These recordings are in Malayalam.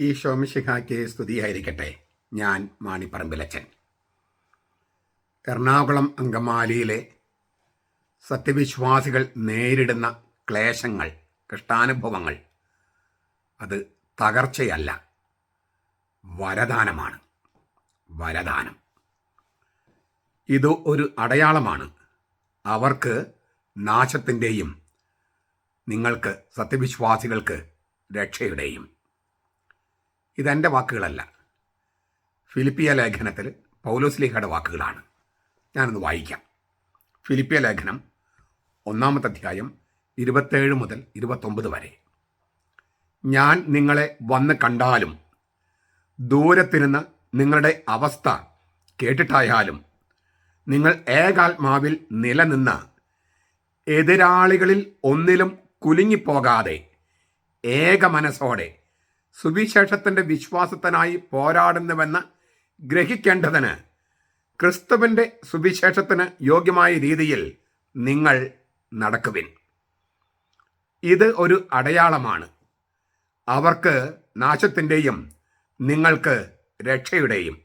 ഈ ഷോമിഷിഹായ്ക്ക് സ്തുതിയായിരിക്കട്ടെ. ഞാൻ മാണിപ്പറമ്പിലച്ചൻ. എറണാകുളം അങ്കമാലിയിലെ സത്യവിശ്വാസികൾ നേരിടുന്ന ക്ലേശങ്ങൾ കഷ്ടാനുഭവങ്ങൾ അത് തകർച്ചയല്ല. വരദാനമാണ്. വരദാനം. ഇത് ഒരു അടയാളമാണ്. അവർക്ക് നാശത്തിന്റെയും നിങ്ങൾക്ക് സത്യവിശ്വാസികൾക്ക് രക്ഷയുടെയും. ഇതെന്റെ വാക്കുകളല്ല. ഫിലിപ്പിയ ലേഖനത്തിൽ പൗലോസ്ലിഹയുടെ വാക്കുകളാണ്. ഞാനൊന്ന് വായിക്കാം. ഫിലിപ്പിയ ലേഖനം ഒന്നാമത്തെ അധ്യായം ഇരുപത്തേഴ് മുതൽ ഇരുപത്തൊമ്പത് വരെ. ഞാൻ നിങ്ങളെ വന്ന് കണ്ടാലും ദൂരത്തിരുന്ന് നിങ്ങളുടെ അവസ്ഥ കേട്ടിട്ടായാലും നിങ്ങൾ ഏകാത്മാവിൽ നിലനിന്ന എതിരാളികളിൽ ഒന്നിലും കുലുങ്ങിപ്പോകാതെ ഏക മനസ്സോടെ സുവിശേഷത്തിന്റെ വിശ്വാസത്തിനായി പോരാടുന്നുവെന്ന് ഗ്രഹിക്കേണ്ടതിന് ക്രിസ്തുവിന്റെ സുവിശേഷത്തിന് യോഗ്യമായ രീതിയിൽ നിങ്ങൾ നടക്കുവിൻ. ഇത് ഒരു അടയാളമാണ്. അവർക്ക് നാശത്തിന്റെയും നിങ്ങൾക്ക് രക്ഷയുടെയും.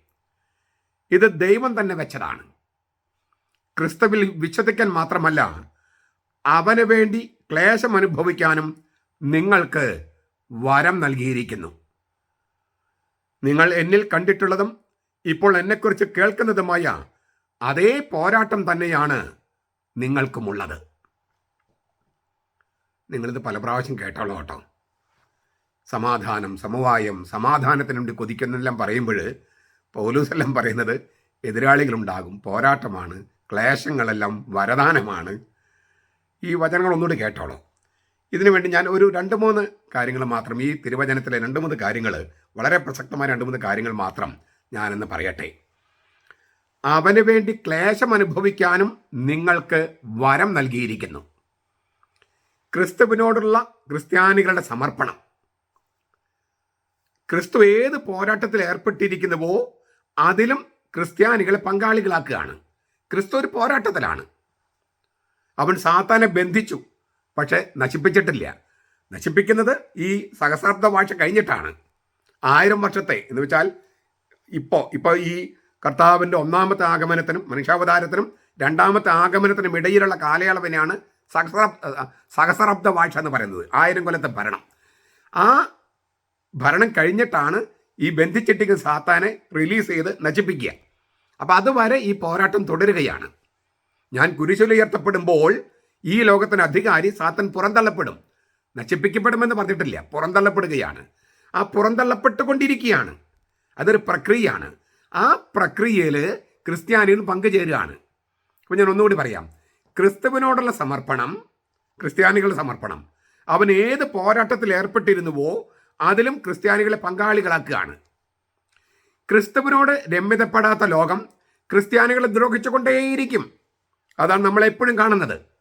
ഇത് ദൈവം തന്നെ വെച്ചതാണ്. ക്രിസ്തുവിൽ വിശ്വസിക്കാൻ മാത്രമല്ല അവന് വേണ്ടി ക്ലേശം അനുഭവിക്കാനും നിങ്ങൾക്ക് വരം നൽകിയിരിക്കുന്നു. നിങ്ങൾ എന്നിൽ കണ്ടിട്ടുള്ളതും ഇപ്പോൾ എന്നെക്കുറിച്ച് കേൾക്കുന്നതുമായ അതേ പോരാട്ടം തന്നെയാണ് നിങ്ങൾക്കുമുള്ളത്. നിങ്ങളിത് പല പ്രാവശ്യം കേട്ടോളൂ കേട്ടോ. സമാധാനം സമവായം സമാധാനത്തിന് വേണ്ടി കൊതിക്കുന്നെല്ലാം പറയുമ്പോൾ പൗലൂസെല്ലാം പറയുന്നത് എതിരാളികളുണ്ടാകും പോരാട്ടമാണ് ക്ലേശങ്ങളെല്ലാം വരദാനമാണ്. ഈ വചനങ്ങൾ ഒന്നുകൂടി കേട്ടോളൂ. ഇതിനു വേണ്ടി ഞാൻ ഒരു രണ്ട് മൂന്ന് കാര്യങ്ങൾ മാത്രം ഈ തിരുവചനത്തിലെ രണ്ട് മൂന്ന് കാര്യങ്ങൾ വളരെ പ്രസക്തമായ രണ്ട് മൂന്ന് കാര്യങ്ങൾ മാത്രം ഞാനെന്ന് പറയട്ടെ. അവന് വേണ്ടി ക്ലേശം അനുഭവിക്കാനും നിങ്ങൾക്ക് വരം നൽകിയിരിക്കുന്നു. ക്രിസ്തുവിനോടുള്ള ക്രിസ്ത്യാനികളുടെ സമർപ്പണം. ക്രിസ്തു ഏത് പോരാട്ടത്തിൽ ഏർപ്പെട്ടിരിക്കുന്നുവോ അതിലും ക്രിസ്ത്യാനികളെ പങ്കാളികളാക്കുകയാണ്. ക്രിസ്തു ഒരു പോരാട്ടത്തിലാണ്. അവൻ സാത്താനെ ബന്ധിച്ചു. പക്ഷെ നശിപ്പിച്ചിട്ടില്ല. നശിപ്പിക്കുന്നത് ഈ സഹസ്രാബ്ദ ഭാഷ കഴിഞ്ഞിട്ടാണ്. ആയിരം വർഷത്തെ എന്ന് വെച്ചാൽ ഇപ്പോൾ ഇപ്പോൾ ഈ കർത്താവിന്റെ ഒന്നാമത്തെ ആഗമനത്തിനും മനുഷ്യാവതാരത്തിനും രണ്ടാമത്തെ ആഗമനത്തിനും ഇടയിലുള്ള കാലയളവിനെയാണ് സഹസ്രാബ് സഹസ്രാബ്ദ ഭാഷ എന്ന് പറയുന്നത്. ആയിരം കൊല്ലത്തെ ഭരണം. ആ ഭരണം കഴിഞ്ഞിട്ടാണ് ഈ ബന്ധിച്ചിട്ടിക്ക് സാത്താനെ റിലീസ് ചെയ്ത് നശിപ്പിക്കുക. അപ്പം അതുവരെ ഈ പോരാട്ടം തുടരുകയാണ്. ഞാൻ കുരിശുലുയർത്തപ്പെടുമ്പോൾ ഈ ലോകത്തിന് അധികാരി സാത്തൻ പുറന്തള്ളപ്പെടും. നശിപ്പിക്കപ്പെടുമെന്ന് പറഞ്ഞിട്ടില്ല. പുറന്തള്ളപ്പെടുകയാണ്. ആ പുറന്തള്ളപ്പെട്ടുകൊണ്ടിരിക്കുകയാണ്. അതൊരു പ്രക്രിയയാണ്. ആ പ്രക്രിയയിൽ ക്രിസ്ത്യാനികൾ പങ്കുചേരുകയാണ്. അപ്പോൾ ഞാൻ ഒന്നുകൂടി പറയാം. ക്രിസ്തുവിനോടുള്ള സമർപ്പണം ക്രിസ്ത്യാനികളുടെ സമർപ്പണം അവൻ ഏത് പോരാട്ടത്തിൽ ഏർപ്പെട്ടിരുന്നുവോ അതിലും ക്രിസ്ത്യാനികളെ പങ്കാളികളാക്കുകയാണ്. ക്രിസ്തുവിനോട് രമ്യതപ്പെടാത്ത ലോകം ക്രിസ്ത്യാനികളെ ദ്രോഹിച്ചുകൊണ്ടേയിരിക്കും. അതാണ് നമ്മളെപ്പോഴും കാണുന്നത്.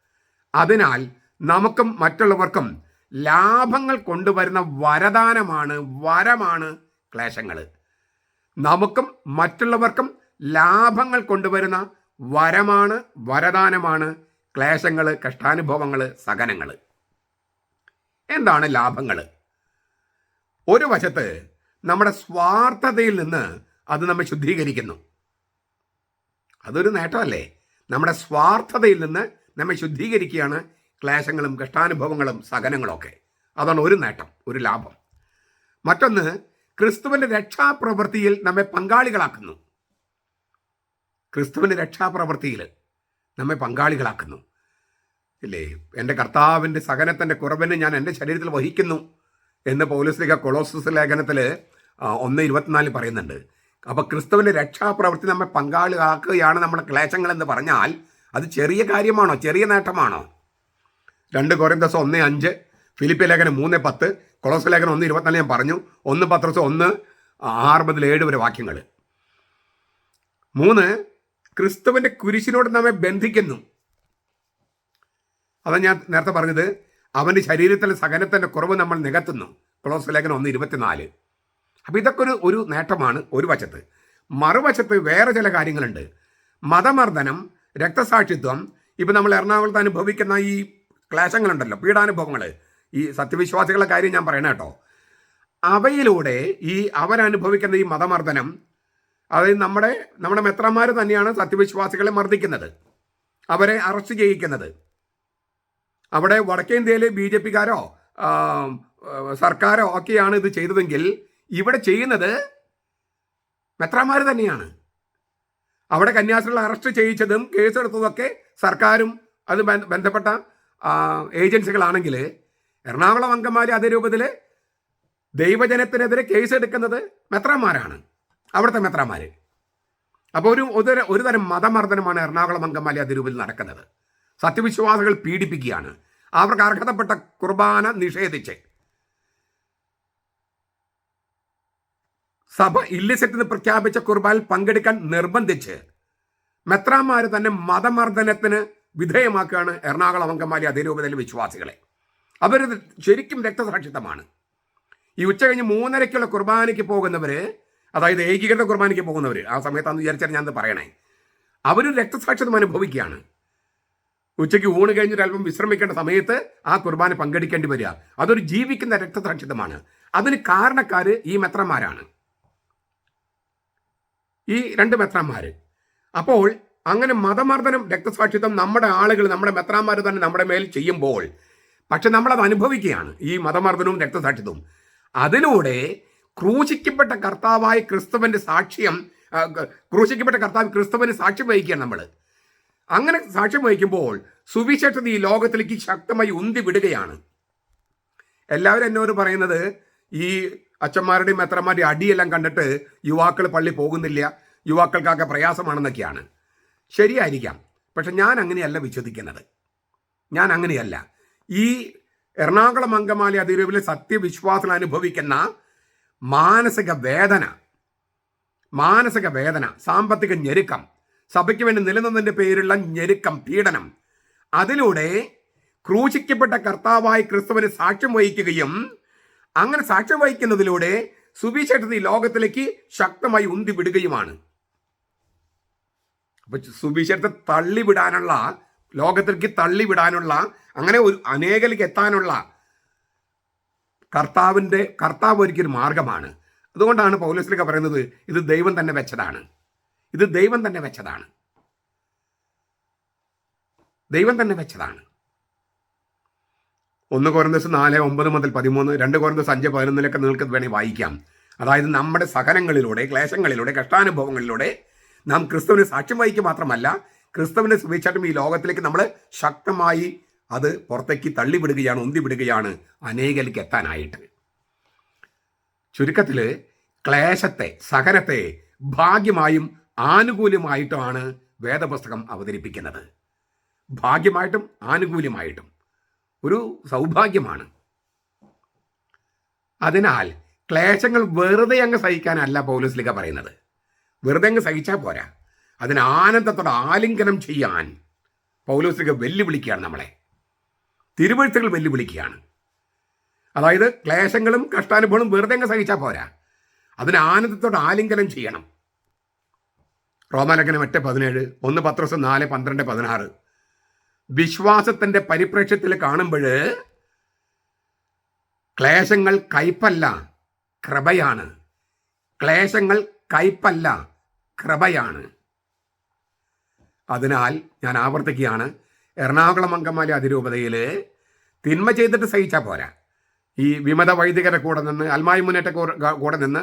അതിനാൽ നമുക്കും മറ്റുള്ളവർക്കും ലാഭങ്ങൾ കൊണ്ടുവരുന്ന വരദാനമാണ് വരമാണ് ക്ലേശങ്ങൾ. നമുക്കും മറ്റുള്ളവർക്കും ലാഭങ്ങൾ കൊണ്ടുവരുന്ന വരമാണ് വരദാനമാണ് ക്ലേശങ്ങൾ കഷ്ടാനുഭവങ്ങൾ സഹനങ്ങൾ. എന്താണ് ലാഭങ്ങൾ? ഒരു വശത്ത് നമ്മുടെ സ്വാർത്ഥതയിൽ നിന്ന് അത് നമ്മെ ശുദ്ധീകരിക്കുന്നു. അതൊരു നേട്ടമല്ലേ? നമ്മുടെ സ്വാർത്ഥതയിൽ നിന്ന് നമ്മെ ശുദ്ധീകരിക്കുകയാണ് ക്ലേശങ്ങളും കഷ്ടാനുഭവങ്ങളും സഹനങ്ങളൊക്കെ. അതാണ് ഒരു നേട്ടം ഒരു ലാഭം. മറ്റൊന്ന് ക്രിസ്തുവിന്റെ രക്ഷാപ്രവൃത്തിയിൽ നമ്മെ പങ്കാളികളാക്കുന്നു. ക്രിസ്തുവിന്റെ രക്ഷാപ്രവൃത്തിയിൽ നമ്മെ പങ്കാളികളാക്കുന്നു. ഇല്ലേ? എന്റെ കർത്താവിന്റെ സഹനത്തിന്റെ കുറവിന് ഞാൻ എന്റെ ശരീരത്തിൽ വഹിക്കുന്നു എന്ന് പൗലസ്ലിക കൊളോസസ് ലേഖനത്തിൽ ഒന്ന് ഇരുപത്തിനാലിൽ പറയുന്നുണ്ട്. അപ്പോൾ ക്രിസ്തുവിന്റെ രക്ഷാപ്രവൃത്തി നമ്മെ പങ്കാളിയാക്കുകയാണ് നമ്മുടെ ക്ലേശങ്ങളെന്ന് പറഞ്ഞാൽ അത് ചെറിയ കാര്യമാണോ? ചെറിയ നേട്ടമാണോ? രണ്ട് കൊറിന്തസ് ഒന്ന് അഞ്ച് ഫിലിപ്പി ലേഖനം മൂന്ന് പത്ത് കൊളോസ് ലേഖനം ഒന്ന് ഇരുപത്തിനാല് ഞാൻ പറഞ്ഞു. ഒന്ന് പത്രസ് ഒന്ന് ആറ് മുതൽ ഏഴ് വരെ വാക്യങ്ങൾ. മൂന്ന് ക്രിസ്തുവിന്റെ കുരിശിനോട് നമ്മെ ബന്ധിക്കുന്നു. അതാ ഞാൻ നേരത്തെ പറഞ്ഞത് അവന്റെ ശരീരത്തിലെ സഹനത്തിന്റെ കുറവ് നമ്മൾ നികത്തുന്നു. കൊളോസ് ലേഖനം ഒന്ന് ഇരുപത്തിനാല്. അപ്പം ഇതൊക്കെ ഒരു ഒരു നേട്ടമാണ് ഒരു വശത്ത്. മറുവശത്ത് വേറെ ചില കാര്യങ്ങളുണ്ട്. മതമർദ്ദനം രക്തസാക്ഷിത്വം. ഇപ്പം നമ്മൾ എറണാകുളത്ത് അനുഭവിക്കുന്ന ഈ ക്ലേശങ്ങളുണ്ടല്ലോ പീഡാനുഭവങ്ങൾ ഈ സത്യവിശ്വാസികളുടെ കാര്യം ഞാൻ പറയണ കേട്ടോ. അവയിലൂടെ ഈ അവരനുഭവിക്കുന്ന ഈ മതമർദ്ദനം അതായത് നമ്മുടെ നമ്മുടെ മെത്രന്മാർ തന്നെയാണ് സത്യവിശ്വാസികളെ മർദ്ദിക്കുന്നത്. അവരെ അറസ്റ്റ് ചെയ്യിക്കുന്നത്. അവിടെ വടക്കേ ഇന്ത്യയിലെ ബി ജെ പിക്കാരോ സർക്കാരോ ഒക്കെയാണ് ഇത് ചെയ്തതെങ്കിൽ ഇവിടെ ചെയ്യുന്നത് മെത്രന്മാർ തന്നെയാണ്. അവിടെ കന്യാസ്ത്രീകളെ അറസ്റ്റ് ചെയ്യിച്ചതും കേസെടുത്തതൊക്കെ സർക്കാരും അത് ബന്ധപ്പെട്ട ഏജൻസികളാണെങ്കിൽ എറണാകുളം അങ്കമാലി അതേ രൂപത്തിൽ ദൈവജനത്തിനെതിരെ കേസെടുക്കുന്നത് മെത്രാന്മാരാണ്. അവിടുത്തെ മെത്രാന്മാർ അപ്പോൾ ഒരു ഒരു തരം മതമർദ്ദനമാണ് എറണാകുളം അങ്കമാലി അതിരൂപിൽ നടക്കുന്നത്. സത്യവിശ്വാസികൾ പീഡിപ്പിക്കുകയാണ്. അവർക്ക് അർഹതപ്പെട്ട കുർബാന നിഷേധിച്ച്. സഭ ഇല്ലിസെറ്റ് പ്രഖ്യാപിച്ച കുർബാനിൽ പങ്കെടുക്കാൻ നിർബന്ധിച്ച് മെത്രാമാര് തന്നെ മതമർദ്ദനത്തിന് വിധേയമാക്കുകയാണ് എറണാകുളം അങ്കമാലി അതിരൂപതയിലെ വിശ്വാസികളെ. അവരത് ശരിക്കും രക്തസാക്ഷിത്വമാണ്. ഈ ഉച്ച കഴിഞ്ഞ് മൂന്നരയ്ക്കുള്ള കുർബാനയ്ക്ക് പോകുന്നവർ അതായത് ഏകീകൃത കുർബാനയ്ക്ക് പോകുന്നവർ ആ സമയത്താന്ന് വിചാരിച്ചാൽ ഞാൻ പറയണേ. അവരും രക്തസാക്ഷിത്വം അനുഭവിക്കുകയാണ്. ഉച്ചയ്ക്ക് ഊണ് കഴിഞ്ഞിട്ട് അല്പം വിശ്രമിക്കേണ്ട സമയത്ത് ആ കുർബാന പങ്കെടുക്കേണ്ടി വരിക. അതൊരു ജീവിക്കുന്ന രക്തസാക്ഷിത്വമാണ്. അതിന് കാരണക്കാര് ഈ മെത്രന്മാരാണ്. ഈ രണ്ട് മെത്രാന്മാർ അപ്പോൾ അങ്ങനെ മതമർദ്ദനം രക്തസാക്ഷിത്വം നമ്മുടെ ആളുകൾ നമ്മുടെ മെത്രാന്മാർ തന്നെ നമ്മുടെ മേൽ ചെയ്യുമ്പോൾ പക്ഷെ നമ്മളത് അനുഭവിക്കുകയാണ് ഈ മതമർദ്ദനവും രക്തസാക്ഷിത്വവും. അതിലൂടെ ക്രൂശിക്കപ്പെട്ട കർത്താവായ ക്രിസ്തുവിന്റെ സാക്ഷ്യം ക്രൂശിക്കപ്പെട്ട കർത്താവ് ക്രിസ്തുവിന് സാക്ഷ്യം വഹിക്കുകയാണ് നമ്മൾ അങ്ങനെ സാക്ഷ്യം വഹിക്കുമ്പോൾ സുവിശേഷത ഈ ലോകത്തിലേക്ക് ശക്തമായി ഉന്തി വിടുകയാണ്. എല്ലാവരും എന്നോട് പറയുന്നത് ഈ അച്ഛന്മാരുടെയും മെത്രന്മാരുടെയും അടിയെല്ലാം കണ്ടിട്ട് യുവാക്കൾ പള്ളി പോകുന്നില്ല. യുവാക്കൾക്കൊക്കെ പ്രയാസമാണെന്നൊക്കെയാണ്. ശരിയായിരിക്കാം. പക്ഷെ ഞാൻ അങ്ങനെയല്ല വിശ്വസിക്കുന്നത്. ഞാൻ അങ്ങനെയല്ല. ഈ എറണാകുളം അങ്കമാലി അതിരൂപിലെ സത്യവിശ്വാസം അനുഭവിക്കുന്ന മാനസിക വേദന മാനസിക വേദന സാമ്പത്തിക ഞെരുക്കം സഭയ്ക്ക് വേണ്ടി നിലനിന്നതിന്റെ പേരുള്ള ഞെരുക്കം പീഡനം അതിലൂടെ ക്രൂശിക്കപ്പെട്ട കർത്താവായി ക്രിസ്തുവിന് സാക്ഷ്യം വഹിക്കുകയും അങ്ങനെ സാക്ഷ്യം വഹിക്കുന്നതിലൂടെ സുവിശേഷത്തെ ലോകത്തിലേക്ക് ശക്തമായി ഉന്തി വിടുകയുമാണ് അപ്പൊ സുവിശേഷത്തെ തള്ളിവിടാനുള്ള ലോകത്തിലേക്ക് തള്ളിവിടാനുള്ള അങ്ങനെ ഒരു അനേകലേക്ക് എത്താനുള്ള കർത്താവിന്റെ കർത്താവ് ഒരുക്കിയൊരു മാർഗമാണ്. അതുകൊണ്ടാണ് പൗലസിലൊക്കെ പറയുന്നത് ഇത് ദൈവം തന്നെ വെച്ചതാണ്. ഇത് ദൈവം തന്നെ വെച്ചതാണ്. ദൈവം തന്നെ വെച്ചതാണ്. ഒന്ന് കുറഞ്ഞ നാല് ഒമ്പത് മുതൽ പതിമൂന്ന് രണ്ട് കുറഞ്ഞ അഞ്ച് പതിനൊന്നിലൊക്കെ നിങ്ങൾക്ക് വേണമെങ്കിൽ വായിക്കാം. അതായത് നമ്മുടെ സഹനങ്ങളിലൂടെ ക്ലേശങ്ങളിലൂടെ കഷ്ടാനുഭവങ്ങളിലൂടെ നാം ക്രിസ്തുവിനെ സാക്ഷ്യം വഹിക്കുക മാത്രമല്ല ക്രിസ്തുവിനെ സുവിച്ചാട്ടും ഈ ലോകത്തിലേക്ക് നമ്മൾ ശക്തമായി അത് പുറത്തേക്ക് തള്ളിവിടുകയാണ് ഉന്തിവിടുകയാണ് അനേകലേക്ക് എത്താനായിട്ട്. ചുരുക്കത്തിൽ ക്ലേശത്തെ സഹനത്തെ ഭാഗ്യമായും ആനുകൂല്യമായിട്ടുമാണ് വേദപുസ്തകം അവതരിപ്പിക്കുന്നത്. ഭാഗ്യമായിട്ടും ആനുകൂല്യമായിട്ടും. ഒരു സൗഭാഗ്യമാണ്. അതിനാൽ ക്ലേശങ്ങൾ വെറുതെ അങ്ങ് സഹിക്കാനല്ല പൗലോസ്ലിക പറയുന്നത്. വെറുതെ അങ്ങ് സഹിച്ചാൽ പോരാ. അതിന് ആനന്ദത്തോടെ ആലിംഗനം ചെയ്യാൻ പൗലോസ്ലിക വെല്ലുവിളിക്കുകയാണ് നമ്മളെ. തിരുവഴുത്തുകൾ വെല്ലുവിളിക്കുകയാണ്. അതായത് ക്ലേശങ്ങളും കഷ്ടാനുഭവങ്ങളും വെറുതെ അങ്ങ് സഹിച്ചാൽ പോരാ. അതിന് ആനന്ദത്തോടെ ആലിംഗനം ചെയ്യണം. റോമാലക്കനം എട്ട് പതിനേഴ് ഒന്ന് പത്രോസ് നാല് പന്ത്രണ്ട് പതിനാറ്. വിശ്വാസത്തിന്റെ പരിപ്രേക്ഷ്യത്തിൽ കാണുമ്പോൾ ക്ലേശങ്ങൾ കയ്പല്ല കൃപയാണ്. ക്ലേശങ്ങൾ കയ്പല്ല കൃപയാണ്. അതിനാൽ ഞാൻ ആവർത്തിക്കുകയാണ്. എറണാകുളം അങ്കമാലി അതിരൂപതയിൽ തിന്മ ചെയ്തിട്ട് സഹിച്ചാൽ പോരാ. ഈ വിമത വൈദികരെ കൂടെ നിന്ന് അൽമായി മുന്നേറ്റ കൂടെ- നിന്ന്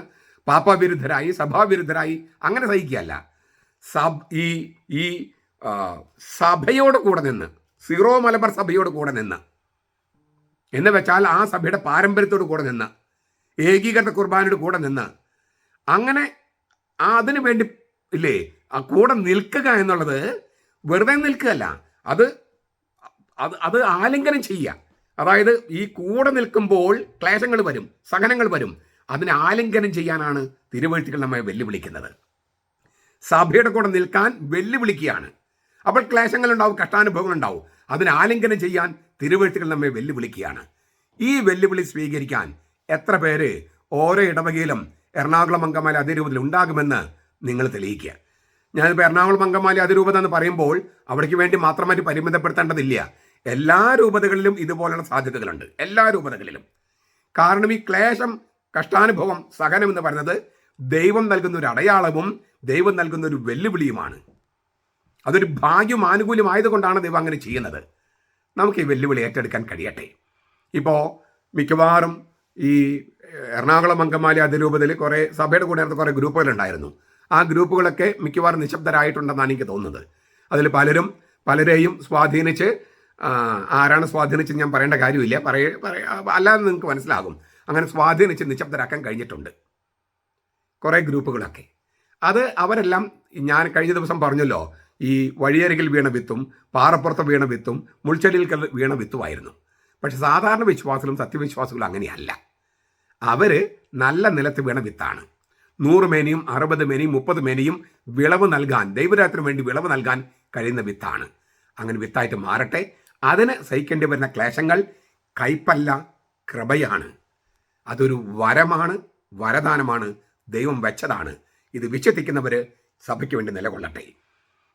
പാപ്പവിരുദ്ധരായി സഭാവിരുദ്ധരായി അങ്ങനെ സഹിക്കുകയല്ല. സബ് ഈ ഈ സഭയോട് കൂടെ നിന്ന് സീറോ മലബാർ സഭയോട് കൂടെ നിന്ന്. എന്ന് വെച്ചാൽ ആ സഭയുടെ പാരമ്പര്യത്തോട് കൂടെ നിന്ന്. ഏകീകൃത കുർബാനയുടെ കൂടെ നിന്ന്. അങ്ങനെ അതിനു വേണ്ടി ഇല്ലേ ആ കൂടെ നിൽക്കുക എന്നുള്ളത് വെറുതെ നിൽക്കുകയല്ല. അത് അത് അത് ആലിംഗനം ചെയ്യുക. അതായത് ഈ കൂടെ നിൽക്കുമ്പോൾ ക്ലേശങ്ങൾ വരും സഹനങ്ങൾ വരും. അതിനെ ആലിംഗനം ചെയ്യാനാണ് തിരുവഴുത്തുകൾ നമ്മെ വെല്ലുവിളിക്കുന്നത്. സഭയുടെ കൂടെ നിൽക്കാൻ വെല്ലുവിളിക്കുകയാണ്. അപ്പോൾ ക്ലേശങ്ങൾ ഉണ്ടാവും കഷ്ടാനുഭവങ്ങൾ ഉണ്ടാവും അതിനെ ആലിംഗനം ചെയ്യാൻ തിരുവഴുത്തുകൾ നമ്മെ വെല്ലുവിളിക്കുകയാണ്. ഈ വെല്ലുവിളി സ്വീകരിക്കാൻ എത്ര പേര് ഓരോ ഇടവകയിലും എറണാകുളം അങ്കമാലി അതിരൂപതയിൽ ഉണ്ടാകുമെന്ന് നിങ്ങൾ തെളിയിക്കുക. ഞാനിപ്പോൾ എറണാകുളം അങ്കമാലി അതിരൂപത എന്ന് പറയുമ്പോൾ അവിടേക്ക് വേണ്ടി മാത്രമായിട്ട് പരിമിതപ്പെടുത്തേണ്ടതില്ല. എല്ലാ രൂപതകളിലും ഇതുപോലുള്ള സാധ്യതകളുണ്ട്. എല്ലാ രൂപതകളിലും. കാരണം ഈ ക്ലേശം കഷ്ടാനുഭവം സഹനം എന്ന് പറയുന്നത് ദൈവം നൽകുന്ന ഒരു അടയാളവും ദൈവം നൽകുന്ന ഒരു വെല്ലുവിളിയുമാണ്. അതൊരു ഭാഗ്യം ആനുകൂല്യമായതുകൊണ്ടാണ് ദൈവം അങ്ങനെ ചെയ്യുന്നത്. നമുക്ക് ഈ വെല്ലുവിളി ഏറ്റെടുക്കാൻ കഴിയട്ടെ. ഇപ്പോൾ മിക്കവാറും ഈ എറണാകുളം അങ്കമാലി അതിരൂപതയിൽ കുറേ സഭയുടെ കൂടെ നടന്ന കുറേ ഗ്രൂപ്പുകളുണ്ടായിരുന്നു. ആ ഗ്രൂപ്പുകളൊക്കെ മിക്കവാറും നിശബ്ദരായിട്ടുണ്ടെന്നാണ് എനിക്ക് തോന്നുന്നത്. അതിൽ പലരും പലരെയും സ്വാധീനിച്ച് ആരാണ് സ്വാധീനിച്ച് ഞാൻ പറയേണ്ട കാര്യമില്ല. പറയ അല്ലാതെ നിങ്ങൾക്ക് മനസ്സിലാകും. അങ്ങനെ സ്വാധീനിച്ച് നിശബ്ദരാക്കാൻ കഴിഞ്ഞിട്ടുണ്ട്. കുറേ ഗ്രൂപ്പുകളൊക്കെ. അത് അവരെല്ലാം ഞാൻ കഴിഞ്ഞ ദിവസം പറഞ്ഞല്ലോ ഈ വഴിയരികിൽ വീണ വിത്തും പാറപ്പുറത്ത് വീണ വിത്തും മുൾച്ചെടിയിൽ വീണ വിത്തുമായിരുന്നു. പക്ഷെ സാധാരണ വിശ്വാസികളും സത്യവിശ്വാസികളും അങ്ങനെയല്ല. അവർ നല്ല നിലത്ത് വീണ വിത്താണ്. നൂറ് മേനിയും അറുപത് മേനിയും മുപ്പത് മേനിയും വിളവ് നൽകാൻ ദൈവരാത്തിന് വേണ്ടി വിളവ് നൽകാൻ കഴിയുന്ന വിത്താണ്. അങ്ങനെ വിത്തായിട്ട് മാറട്ടെ. അതിന് സഹിക്കേണ്ടി വരുന്ന ക്ലേശങ്ങൾ കൈപ്പല്ല കൃപയാണ്. അതൊരു വരമാണ് വരദാനമാണ് ദൈവം വെച്ചതാണ്. ഇത് വിശ്വസിക്കുന്നവർ സഭയ്ക്ക് വേണ്ടി നിലകൊള്ളട്ടെ.